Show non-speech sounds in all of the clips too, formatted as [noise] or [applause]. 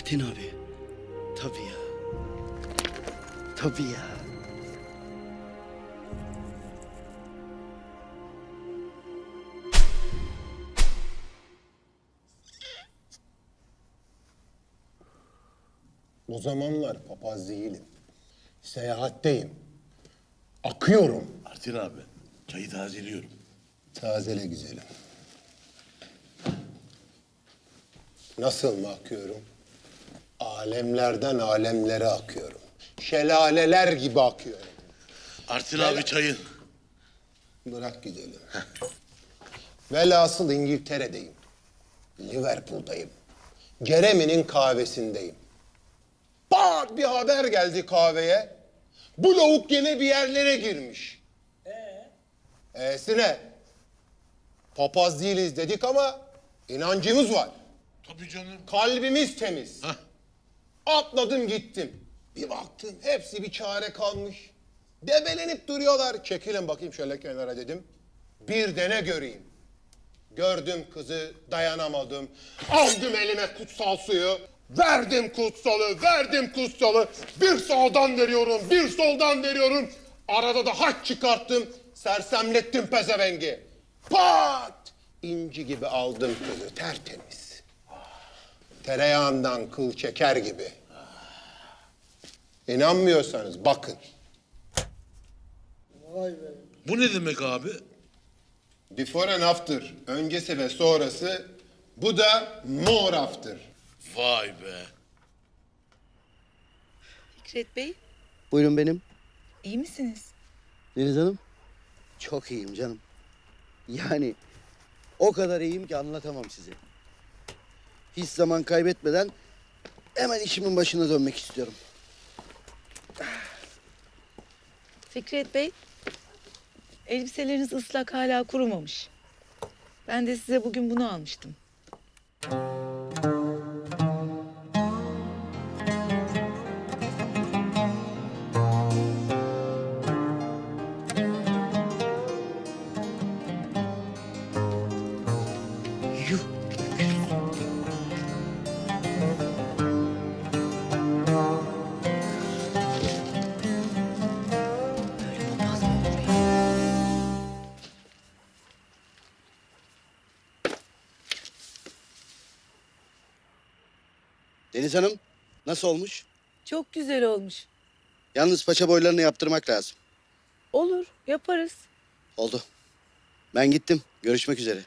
Artin abi. Tabii ya. Tabii ya. O zamanlar papaz değilim. Seyahatteyim. Akıyorum. Artin abi, çayı tazeliyorum. Tazele güzelim. Nasıl mı akıyorum? Alemlerden alemlere akıyorum. Şelaleler gibi akıyorum. Artin abi çayın. Bırak güzelim. Velhasıl İngiltere'deyim. Liverpool'dayım. Jeremy'nin kahvesindeyim. Bak bir haber geldi kahveye. Bu lavuk yine bir yerlere girmiş. Ee? E'si ne? Papaz değiliz dedik ama inancımız var. Tabii canım. Kalbimiz temiz. Hah. Atladım gittim. Bir baktım hepsi bir çare kalmış. Debelenip duruyorlar. Çekilin bakayım şöyle kenara dedim. Bir de göreyim. Gördüm kızı dayanamadım. Aldım elime kutsal suyu. Verdim kutsalı, verdim kutsalı. Bir sağdan veriyorum, bir soldan veriyorum. Arada da haç çıkarttım. Sersemlettim pezevengi. Pat! İnci gibi aldım kızı tertemiz. Tereyağından kıl çeker gibi. İnanmıyorsanız bakın. Bu ne demek abi? Before and after. Öncesi ve sonrası. Bu da more after. Vay be. Fikret Bey, Buyurun benim. iyi misiniz? Deniz Hanım. Çok iyiyim canım. Yani o kadar iyiyim ki anlatamam size. Hiç zaman kaybetmeden hemen işimin başına dönmek istiyorum. Fikret Bey, elbiseleriniz ıslak hala kurumamış. Ben de size bugün bunu almıştım. Deniz Hanım nasıl olmuş? Çok güzel olmuş. Yalnız paça boylarını yaptırmak lazım. Olur, yaparız. Oldu. Ben gittim. Görüşmek üzere.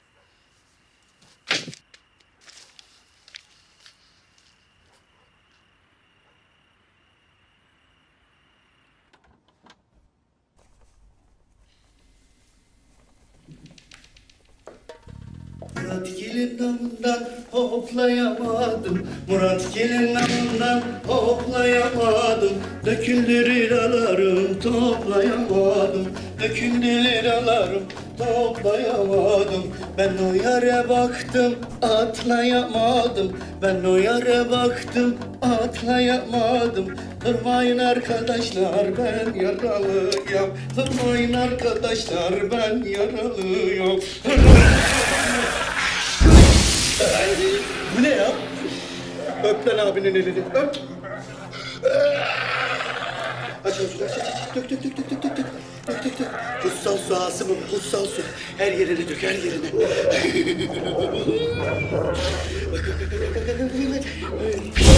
Murat gelin namından hoplayamadım. Murat gelin namından hoplayamadım. Döküldü liralarım toplayamadım. Döküldü liralarım toplayamadım. Ben o yere baktım atlayamadım. Ben o yere baktım atlayamadım. Durmayın arkadaşlar ben yaralıyım. Durmayın arkadaşlar ben yaralıyım Bu ne ya? Öp lan abinin elini, öp. Aç aç aç aç aç. Dök dök dök dök dök dök. Dök dök dök. Kutsal su Asım'ım, kutsal su. Her yerine dök, her yerine. Bak bak bak bak bak bak bak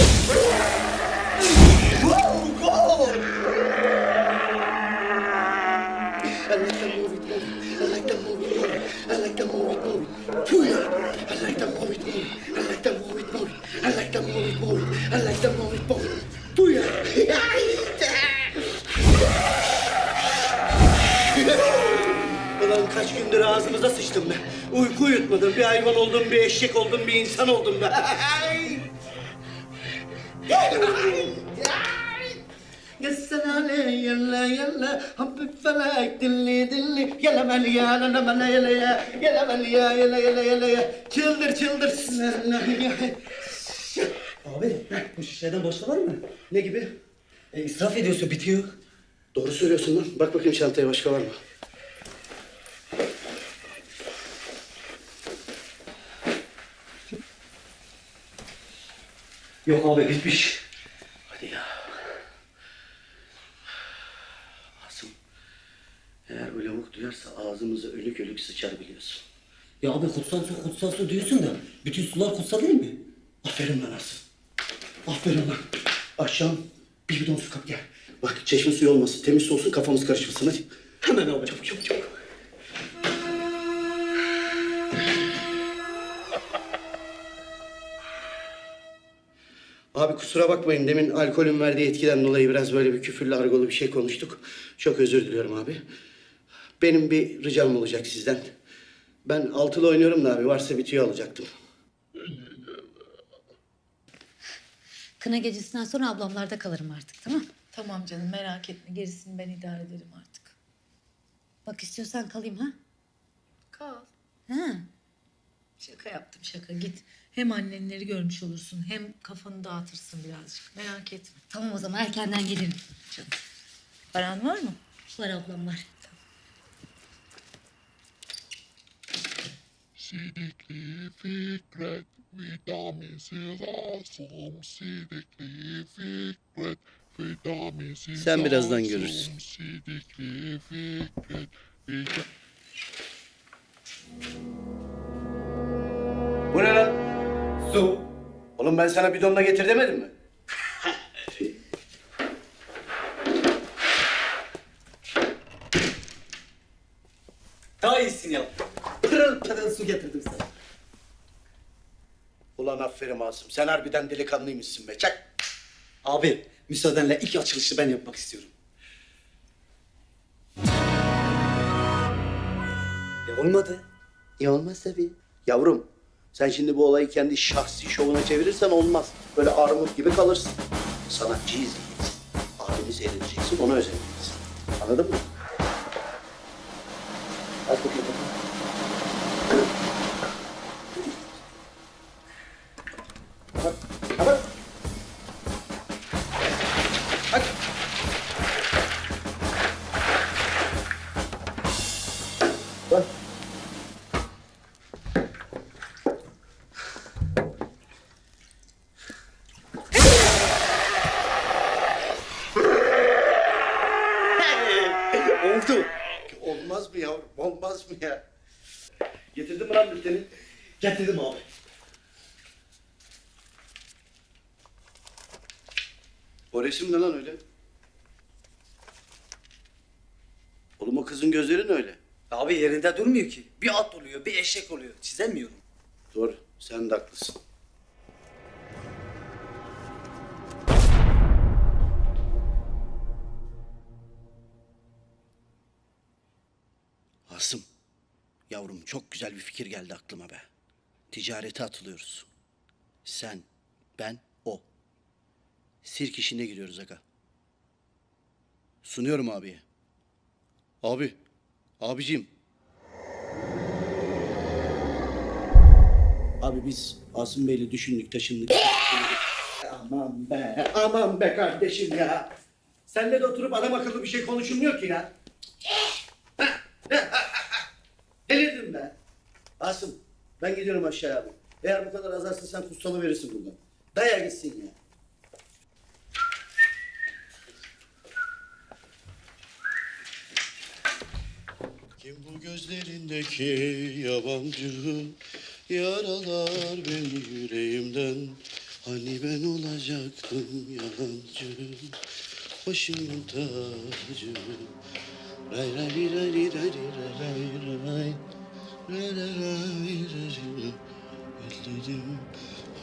sıçtım be. Uyku uyutmadım. Bir hayvan oldum, bir eşek oldum, bir insan oldum be. [laughs] Gelsene yalla yalla hafif felek dilli dilli Yala mel ya la la mel yala ya Yala mel ya yala yala yala ya Çıldır çıldır [laughs] Abi bu şişeden boşta var mı? Ne gibi? E, israf ediyorsun bitiyor. Doğru söylüyorsun lan. Bak bakayım çantaya başka var mı? Yok abi bitmiş. Hadi ya. Asım. Eğer bu lavuk duyarsa ağzımıza ölük ölük sıçar biliyorsun. Ya abi kutsal su kutsal su diyorsun da bütün sular kutsal değil mi? Aferin lan Asım. Aferin lan. Akşam bir bidon su kap gel. Bak çeşme suyu olmasın. Temiz su olsun kafamız karışmasın hadi. Hemen abi. Çabuk çabuk çabuk. Abi kusura bakmayın demin alkolün verdiği etkiden dolayı biraz böyle bir küfürlü argolu bir şey konuştuk. Çok özür diliyorum abi. Benim bir ricam olacak sizden. Ben altılı oynuyorum da abi varsa bir tüyo alacaktım. Kına gecesinden sonra ablamlarda kalırım artık tamam Tamam canım merak etme gerisini ben idare ederim artık. Bak istiyorsan kalayım ha? Kal. Ha. Şaka yaptım şaka git. Hem annenleri görmüş olursun hem kafanı dağıtırsın birazcık. Merak etme. Tamam o zaman erkenden gelirim. Paran var mı? Var ablam var. Sidikli Fikret vitaminsiz asum Sidikli Fikret vitaminsiz Sen birazdan asum, görürsün. Sidikli Fikret vitaminsiz Bu ne lan? Su. Oğlum ben sana bidonla getir demedim mi? [laughs] Daha iyisini yap. Pırıl pırıl su getirdim sana. Ulan aferin Asım. Sen harbiden delikanlıymışsın be. Çak. Abi müsaadenle ilk açılışı ben yapmak istiyorum. Ya olmadı. İyi olmaz tabii. Yavrum sen şimdi bu olayı kendi şahsi şovuna çevirirsen olmaz. Böyle armut gibi kalırsın. Sanatçıyız diyeceksin. Abimiz edileceksin, onu özeneceksin. Anladın mı? Hadi bakayım. Oldu. Olmaz mı yavrum? Olmaz mı ya? Getirdin mi lan bülteni? Getirdim abi. O resim ne lan öyle? Oğlum o kızın gözleri ne öyle? Abi yerinde durmuyor ki. Bir at oluyor, bir eşek oluyor. Çizemiyorum. Doğru, sen de haklısın. Yavrum çok güzel bir fikir geldi aklıma be. Ticarete atılıyoruz. Sen, ben, o. Sirk işine giriyoruz aga. Sunuyorum abiye. Abi, abicim Abi biz Asım Bey'le düşündük, taşındık. aman be, aman be kardeşim ya. Senle de oturup adam akıllı bir şey konuşulmuyor ki ya. Delirdim be. Asım, ben gidiyorum aşağıya abi. Eğer bu kadar azarsın sen kutsalı verirsin buradan. Daya gitsin ya. Kim bu gözlerindeki yabancı yaralar beni yüreğimden Hani ben olacaktım yalancı başımın tacı Ray ray ray ray ray ray ray ray Ellerim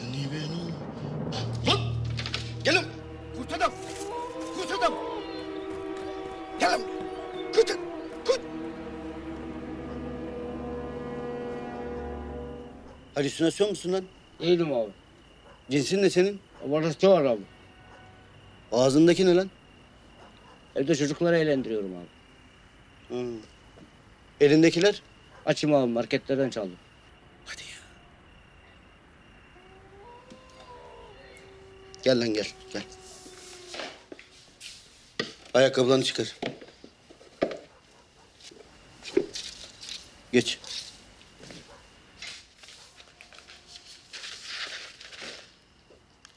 hani. Lan! Gelin! Kurt adam! Kurt adam! Gelin! Kurt! Kurt! Halüsinasyon musun lan? Değilim abi. Cinsin ne senin? Abartı var abi. Ağzındaki ne lan? Evde çocukları eğlendiriyorum abi. Ha. Elindekiler? Açım abi marketlerden çaldım. Hadi ya. Gel lan gel, gel. Ayakkabılarını çıkar. Geç.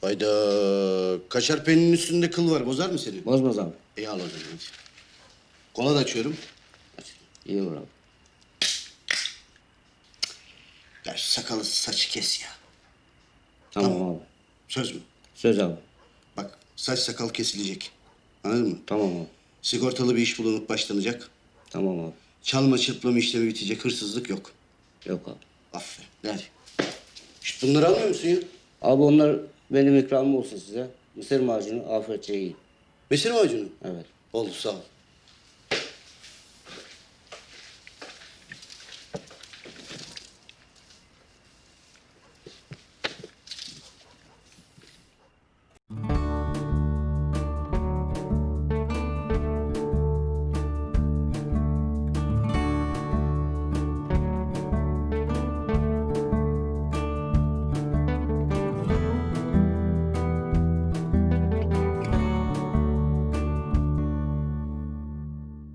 Hayda. Kaşar peyninin üstünde kıl var. Bozar mı seni? Bozmaz abi. İyi al o zaman hadi. Kola da açıyorum. İyi olur abi. Ya şu sakalı saçı kes ya. Tamam, abi. Söz mü? Söz abi. Bak saç sakal kesilecek. Anladın mı? Tamam abi. Sigortalı bir iş bulunup başlanacak. Tamam abi. Çalma çırplama işlemi bitecek. Hırsızlık yok. Yok abi. Aferin. Hadi. Şşt bunları almıyor musun ya? Abi onlar benim ikramım olsun size. Mısır macunu afiyetle yiyin. Mesir macunu. Evet. Oldu sağ ol.